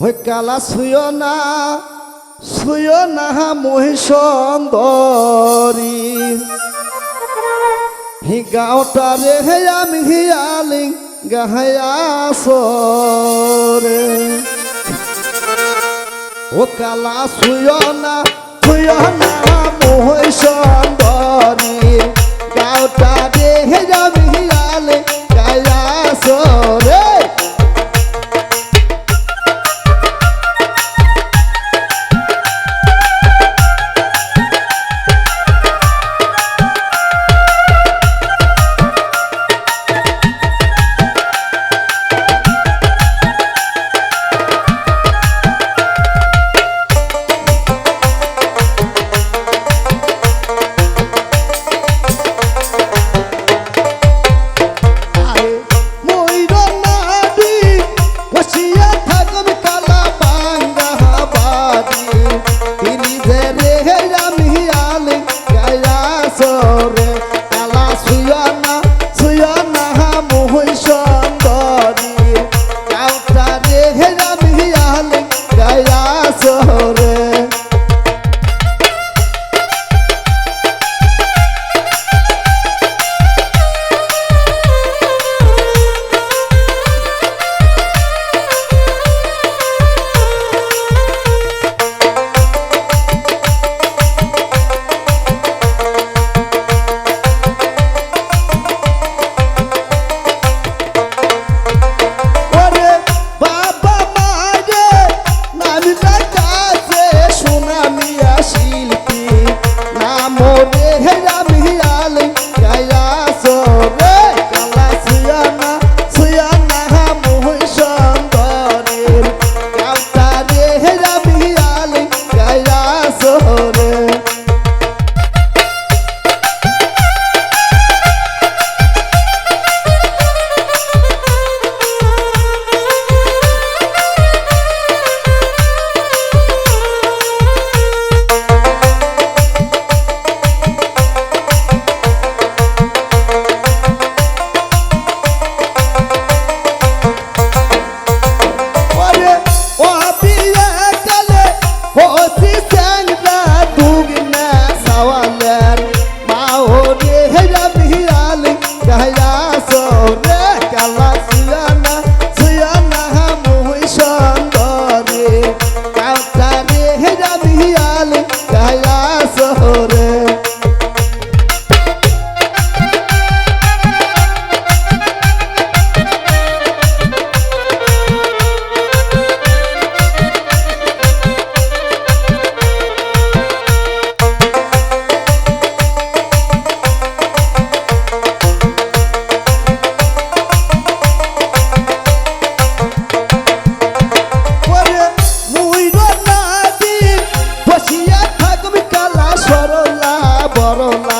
হয়ে কালা শুয় না শুয় না মহিষন্দরি হি গাঁওটা রে হেয়াম হিয়ালি গাহয়া ও কালা শুয় না শুয় না মহিষন্দরি গাঁওটা রে হেয়ামি করলা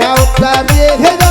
গাউটা রে